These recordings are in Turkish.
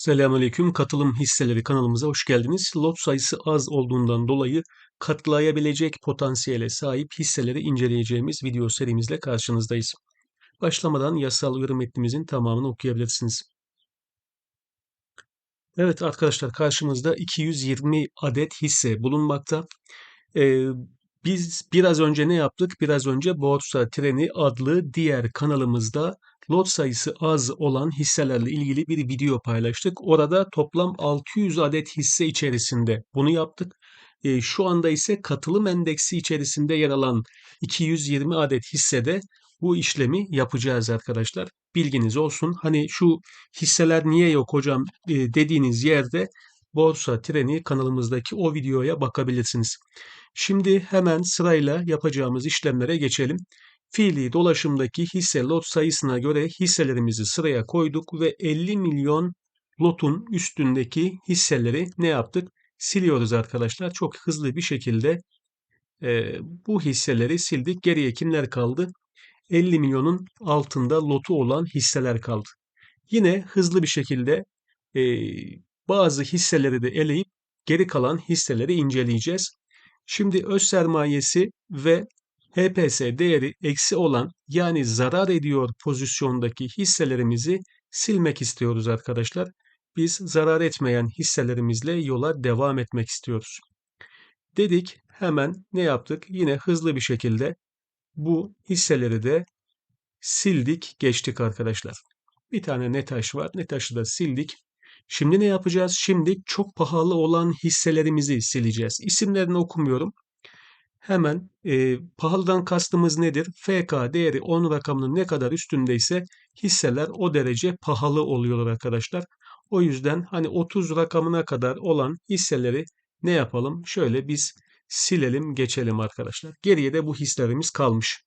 Selamünaleyküm. Katılım hisseleri kanalımıza hoş geldiniz. Lot sayısı az olduğundan dolayı katlayabilecek potansiyele sahip hisseleri inceleyeceğimiz video serimizle karşınızdayız. Başlamadan yasal uyarı metnimizin tamamını okuyabilirsiniz. Evet arkadaşlar karşımızda 220 adet hisse bulunmakta. Ee, biz biraz önce ne yaptık? Biraz önce Borsa Treni adlı diğer kanalımızda lot sayısı az olan hisselerle ilgili bir video paylaştık. Orada toplam 600 adet hisse içerisinde bunu yaptık. E, şu anda ise katılım endeksi içerisinde yer alan 220 adet hissede bu işlemi yapacağız arkadaşlar. Bilginiz olsun. Hani şu hisseler niye yok hocam e, dediğiniz yerde Borsa Treni kanalımızdaki o videoya bakabilirsiniz. Şimdi hemen sırayla yapacağımız işlemlere geçelim. Fiili dolaşımdaki hisse lot sayısına göre hisselerimizi sıraya koyduk ve 50 milyon lotun üstündeki hisseleri ne yaptık? Siliyoruz arkadaşlar. Çok hızlı bir şekilde e, bu hisseleri sildik. Geriye kimler kaldı? 50 milyonun altında lotu olan hisseler kaldı. Yine hızlı bir şekilde e, bazı hisseleri de eleyip geri kalan hisseleri inceleyeceğiz. Şimdi öz sermayesi ve HPS değeri eksi olan yani zarar ediyor pozisyondaki hisselerimizi silmek istiyoruz arkadaşlar. Biz zarar etmeyen hisselerimizle yola devam etmek istiyoruz. Dedik hemen ne yaptık? Yine hızlı bir şekilde bu hisseleri de sildik geçtik arkadaşlar. Bir tane netaş var. Netaşı da sildik. Şimdi ne yapacağız? Şimdi çok pahalı olan hisselerimizi sileceğiz. İsimlerini okumuyorum. Hemen e, pahalıdan kastımız nedir? FK değeri 10 rakamının ne kadar üstündeyse hisseler o derece pahalı oluyorlar arkadaşlar. O yüzden hani 30 rakamına kadar olan hisseleri ne yapalım? Şöyle biz silelim geçelim arkadaşlar. Geriye de bu hislerimiz kalmış.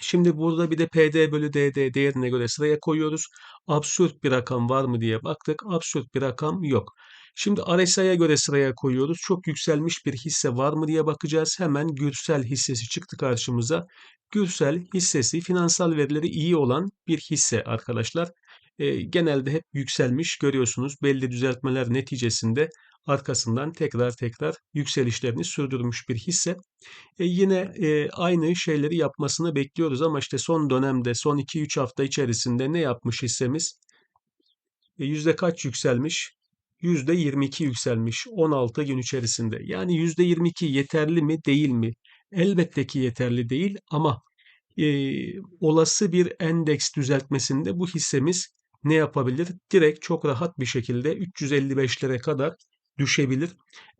Şimdi burada bir de PD bölü DD değerine göre sıraya koyuyoruz. Absürt bir rakam var mı diye baktık. Absürt bir rakam yok. Şimdi RSI'ye göre sıraya koyuyoruz. Çok yükselmiş bir hisse var mı diye bakacağız. Hemen Gürsel hissesi çıktı karşımıza. Gürsel hissesi finansal verileri iyi olan bir hisse arkadaşlar. E, genelde hep yükselmiş görüyorsunuz. Belli düzeltmeler neticesinde arkasından tekrar tekrar yükselişlerini sürdürmüş bir hisse. E yine e, aynı şeyleri yapmasını bekliyoruz ama işte son dönemde son 2-3 hafta içerisinde ne yapmış hissemiz? E, yüzde kaç yükselmiş? Yüzde 22 yükselmiş 16 gün içerisinde. Yani yüzde 22 yeterli mi değil mi? Elbette ki yeterli değil ama e, olası bir endeks düzeltmesinde bu hissemiz ne yapabilir? Direkt çok rahat bir şekilde 355'lere kadar düşebilir.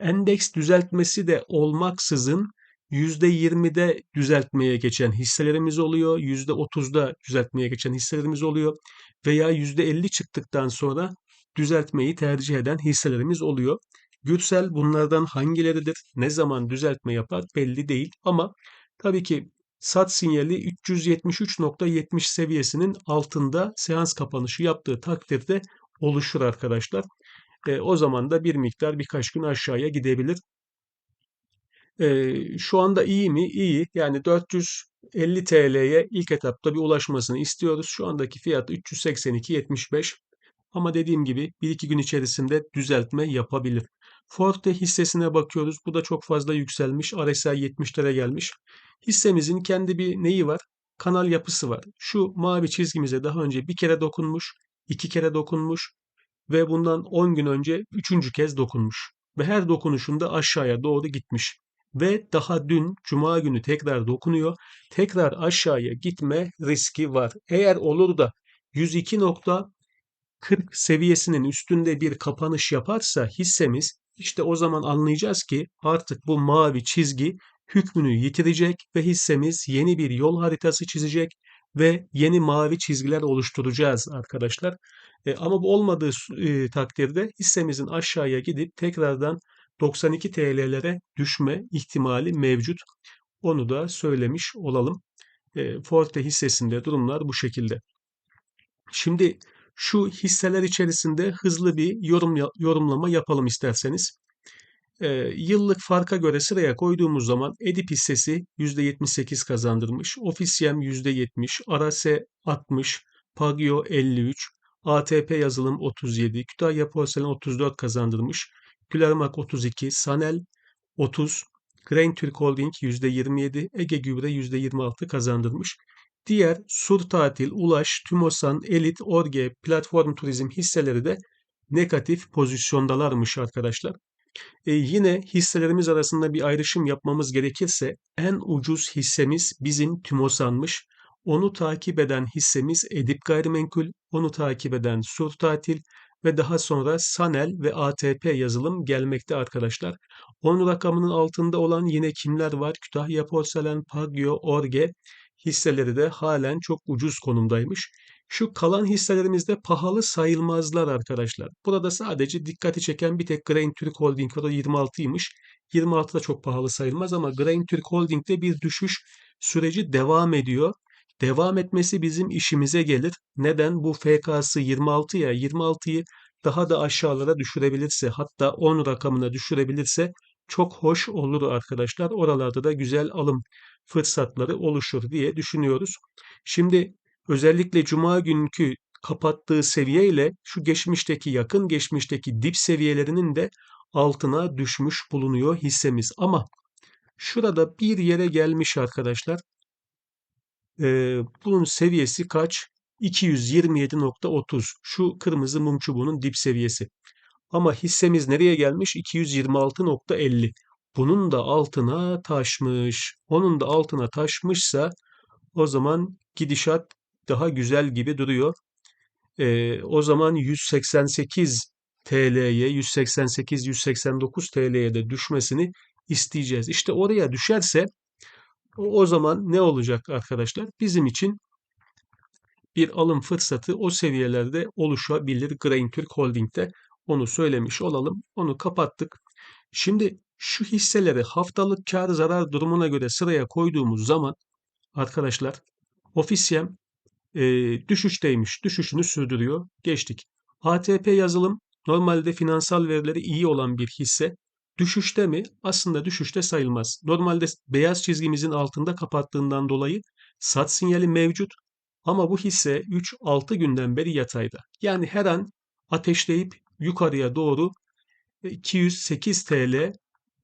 Endeks düzeltmesi de olmaksızın %20'de düzeltmeye geçen hisselerimiz oluyor. %30'da düzeltmeye geçen hisselerimiz oluyor. Veya %50 çıktıktan sonra düzeltmeyi tercih eden hisselerimiz oluyor. Gürsel bunlardan hangileridir? Ne zaman düzeltme yapar belli değil ama tabii ki sat sinyali 373.70 seviyesinin altında seans kapanışı yaptığı takdirde oluşur arkadaşlar. E, o zaman da bir miktar birkaç gün aşağıya gidebilir. E, şu anda iyi mi? İyi. Yani 450 TL'ye ilk etapta bir ulaşmasını istiyoruz. Şu andaki fiyatı 382.75. Ama dediğim gibi 1-2 gün içerisinde düzeltme yapabilir. Forte hissesine bakıyoruz. Bu da çok fazla yükselmiş. RSI 70'lere gelmiş. Hissemizin kendi bir neyi var? Kanal yapısı var. Şu mavi çizgimize daha önce bir kere dokunmuş, iki kere dokunmuş, ve bundan 10 gün önce üçüncü kez dokunmuş. Ve her dokunuşunda aşağıya doğru gitmiş. Ve daha dün cuma günü tekrar dokunuyor. Tekrar aşağıya gitme riski var. Eğer olur da 102.40 seviyesinin üstünde bir kapanış yaparsa hissemiz işte o zaman anlayacağız ki artık bu mavi çizgi hükmünü yitirecek ve hissemiz yeni bir yol haritası çizecek ve yeni mavi çizgiler oluşturacağız arkadaşlar. E, ama bu olmadığı e, takdirde hissemizin aşağıya gidip tekrardan 92 TL'lere düşme ihtimali mevcut. Onu da söylemiş olalım. E, Forte hissesinde durumlar bu şekilde. Şimdi şu hisseler içerisinde hızlı bir yorum yorumlama yapalım isterseniz. E, yıllık farka göre sıraya koyduğumuz zaman Edip hissesi %78 kazandırmış, Ofisiyem %70, Arase 60, Pagio 53, ATP yazılım 37, Kütahya Porselen 34 kazandırmış. Gülermak 32, Sanel 30, Grain Türk Holding %27, Ege Gübre %26 kazandırmış. Diğer Sur Tatil, Ulaş, Tümosan, Elit, Orge, Platform Turizm hisseleri de negatif pozisyondalarmış arkadaşlar. E, yine hisselerimiz arasında bir ayrışım yapmamız gerekirse en ucuz hissemiz bizim Tümosan'mış. Onu takip eden hissemiz Edip Gayrimenkul, onu takip eden Sur Tatil ve daha sonra Sanel ve ATP yazılım gelmekte arkadaşlar. 10 rakamının altında olan yine kimler var? Kütahya Porselen, Pagyo, Orge hisseleri de halen çok ucuz konumdaymış. Şu kalan hisselerimiz de pahalı sayılmazlar arkadaşlar. Burada sadece dikkati çeken bir tek Grain Türk Holding var o 26'ymış. 26 da çok pahalı sayılmaz ama Grain Türk Holding'de bir düşüş süreci devam ediyor. Devam etmesi bizim işimize gelir. Neden? Bu FK'sı 26 ya 26'yı daha da aşağılara düşürebilirse hatta 10 rakamına düşürebilirse çok hoş olur arkadaşlar. Oralarda da güzel alım fırsatları oluşur diye düşünüyoruz. Şimdi özellikle cuma günkü kapattığı seviye ile şu geçmişteki yakın geçmişteki dip seviyelerinin de altına düşmüş bulunuyor hissemiz. Ama şurada bir yere gelmiş arkadaşlar. Ee, bunun seviyesi kaç? 227.30. Şu kırmızı mum çubuğunun dip seviyesi. Ama hissemiz nereye gelmiş? 226.50. Bunun da altına taşmış. Onun da altına taşmışsa o zaman gidişat daha güzel gibi duruyor. Ee, o zaman 188 TL'ye, 188-189 TL'ye de düşmesini isteyeceğiz. İşte oraya düşerse o zaman ne olacak arkadaşlar? Bizim için bir alım fırsatı o seviyelerde oluşabilir Grain Türk Holding'de. Onu söylemiş olalım. Onu kapattık. Şimdi şu hisseleri haftalık kar zarar durumuna göre sıraya koyduğumuz zaman arkadaşlar Ofisyem e, düşüşteymiş. Düşüşünü sürdürüyor. Geçtik. ATP yazılım normalde finansal verileri iyi olan bir hisse. Düşüşte mi? Aslında düşüşte sayılmaz. Normalde beyaz çizgimizin altında kapattığından dolayı sat sinyali mevcut. Ama bu hisse 3-6 günden beri yatayda. Yani her an ateşleyip yukarıya doğru 208 TL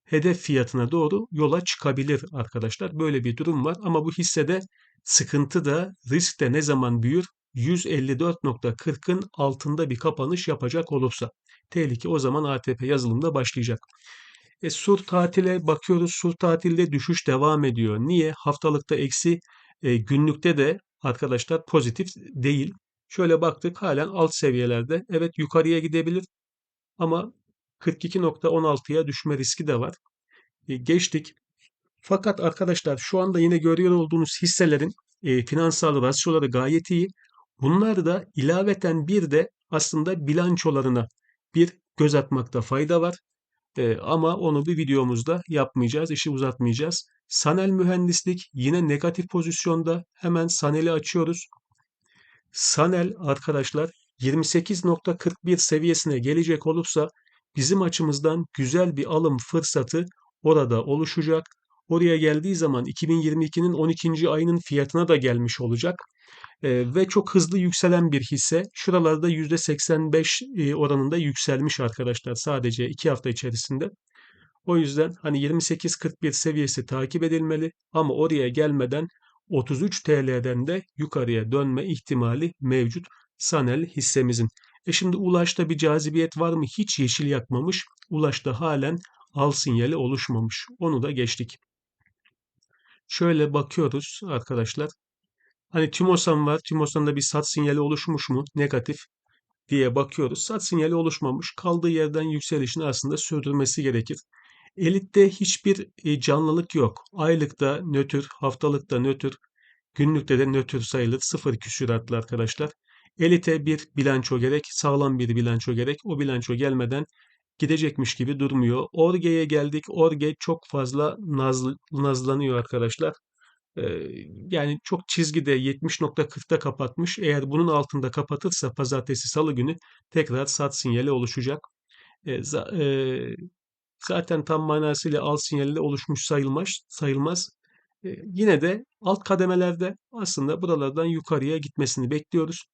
hedef fiyatına doğru yola çıkabilir arkadaşlar. Böyle bir durum var ama bu hissede sıkıntı da risk de ne zaman büyür? 154.40'ın altında bir kapanış yapacak olursa. Tehlike o zaman ATP yazılımda başlayacak. E, sur tatile bakıyoruz. Sur tatilde düşüş devam ediyor. Niye? Haftalıkta eksi, e, günlükte de arkadaşlar pozitif değil. Şöyle baktık halen alt seviyelerde. Evet yukarıya gidebilir ama 42.16'ya düşme riski de var. E, geçtik. Fakat arkadaşlar şu anda yine görüyor olduğunuz hisselerin e, finansal rasyoları gayet iyi. Bunlar da ilaveten bir de aslında bilançolarına bir göz atmakta fayda var. E, ama onu bir videomuzda yapmayacağız, işi uzatmayacağız. Sanel mühendislik yine negatif pozisyonda. Hemen Sanel'i açıyoruz. Sanel arkadaşlar 28.41 seviyesine gelecek olursa bizim açımızdan güzel bir alım fırsatı orada oluşacak. Oraya geldiği zaman 2022'nin 12. ayının fiyatına da gelmiş olacak. E, ve çok hızlı yükselen bir hisse. Şuralarda %85 e, oranında yükselmiş arkadaşlar sadece 2 hafta içerisinde. O yüzden hani 28.41 seviyesi takip edilmeli ama oraya gelmeden 33 TL'den de yukarıya dönme ihtimali mevcut Sanel hissemizin. E şimdi Ulaş'ta bir cazibiyet var mı? Hiç yeşil yakmamış. Ulaş'ta halen al sinyali oluşmamış. Onu da geçtik. Şöyle bakıyoruz arkadaşlar. Hani Timosan var. Timosan'da bir sat sinyali oluşmuş mu? Negatif diye bakıyoruz. Sat sinyali oluşmamış. Kaldığı yerden yükselişini aslında sürdürmesi gerekir. Elit'te hiçbir e, canlılık yok. Aylıkta nötr, haftalıkta nötr, günlükte de nötr sayılır. Sıfır küsuratlı arkadaşlar. Elite bir bilanço gerek, sağlam bir bilanço gerek. O bilanço gelmeden gidecekmiş gibi durmuyor. Orge'ye geldik. Orge çok fazla naz, nazlanıyor arkadaşlar. Ee, yani çok çizgide 70.40'da kapatmış. Eğer bunun altında kapatırsa pazartesi salı günü tekrar sat sinyali oluşacak. Ee, za, e, zaten tam manasıyla al sinyali oluşmuş sayılmaz. sayılmaz. Ee, yine de alt kademelerde aslında buralardan yukarıya gitmesini bekliyoruz.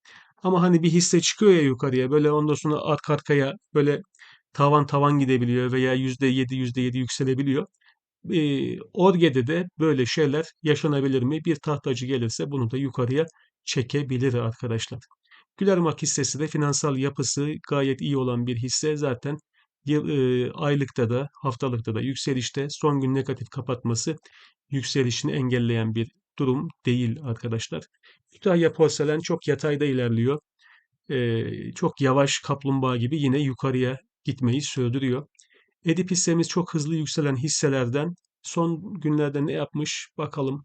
Ama hani bir hisse çıkıyor ya yukarıya böyle ondan sonra arka arkaya böyle tavan tavan gidebiliyor veya %7 %7 yükselebiliyor. Ee, Orge'de de böyle şeyler yaşanabilir mi? Bir tahtacı gelirse bunu da yukarıya çekebilir arkadaşlar. Gülermak hissesi de finansal yapısı gayet iyi olan bir hisse. Zaten yıl, e, aylıkta da haftalıkta da yükselişte son gün negatif kapatması yükselişini engelleyen bir durum değil arkadaşlar. Kütahya porselen çok yatayda ilerliyor. Ee, çok yavaş kaplumbağa gibi yine yukarıya gitmeyi sürdürüyor. Edip hissemiz çok hızlı yükselen hisselerden son günlerde ne yapmış bakalım.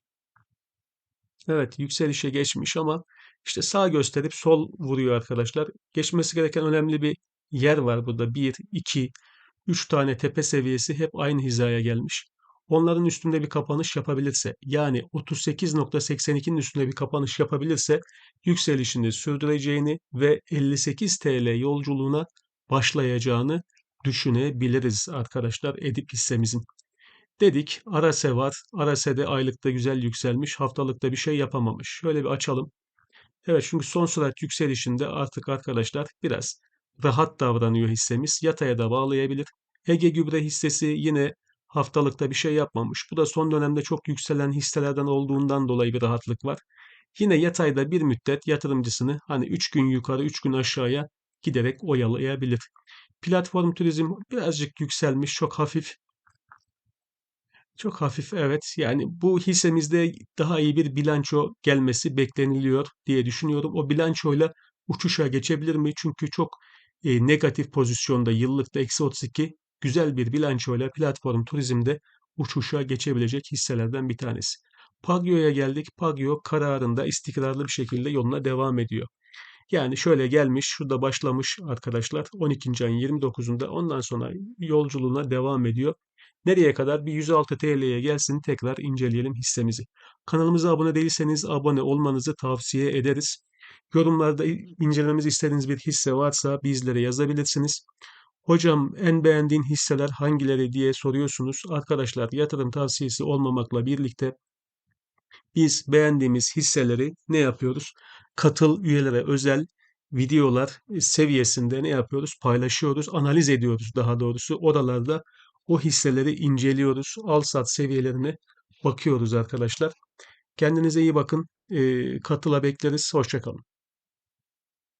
Evet yükselişe geçmiş ama işte sağ gösterip sol vuruyor arkadaşlar. Geçmesi gereken önemli bir yer var burada. 1, 2, 3 tane tepe seviyesi hep aynı hizaya gelmiş. Onların üstünde bir kapanış yapabilirse yani 38.82'nin üstünde bir kapanış yapabilirse yükselişini sürdüreceğini ve 58 TL yolculuğuna başlayacağını düşünebiliriz arkadaşlar Edip hissemizin. Dedik Arase var. Arase'de aylıkta güzel yükselmiş. Haftalıkta bir şey yapamamış. Şöyle bir açalım. Evet çünkü son sürat yükselişinde artık arkadaşlar biraz rahat davranıyor hissemiz. Yataya da bağlayabilir. Ege Gübre hissesi yine haftalıkta bir şey yapmamış. Bu da son dönemde çok yükselen hisselerden olduğundan dolayı bir rahatlık var. Yine yatayda bir müddet yatırımcısını hani 3 gün yukarı 3 gün aşağıya giderek oyalayabilir. Platform turizm birazcık yükselmiş, çok hafif çok hafif evet. Yani bu hissemizde daha iyi bir bilanço gelmesi bekleniliyor diye düşünüyorum. O bilançoyla uçuşa geçebilir mi? Çünkü çok e, negatif pozisyonda yıllıkta eksi 32 güzel bir bilançoyla platform turizmde uçuşa geçebilecek hisselerden bir tanesi. Pagio'ya geldik. Pagio kararında istikrarlı bir şekilde yoluna devam ediyor. Yani şöyle gelmiş, şurada başlamış arkadaşlar 12. ayın 29'unda ondan sonra yolculuğuna devam ediyor. Nereye kadar? Bir 106 TL'ye gelsin tekrar inceleyelim hissemizi. Kanalımıza abone değilseniz abone olmanızı tavsiye ederiz. Yorumlarda incelememizi istediğiniz bir hisse varsa bizlere yazabilirsiniz. Hocam en beğendiğin hisseler hangileri diye soruyorsunuz. Arkadaşlar yatırım tavsiyesi olmamakla birlikte biz beğendiğimiz hisseleri ne yapıyoruz? Katıl üyelere özel videolar seviyesinde ne yapıyoruz? Paylaşıyoruz, analiz ediyoruz daha doğrusu. Oralarda o hisseleri inceliyoruz. Al sat seviyelerine bakıyoruz arkadaşlar. Kendinize iyi bakın. Ee, katıla bekleriz. Hoşçakalın.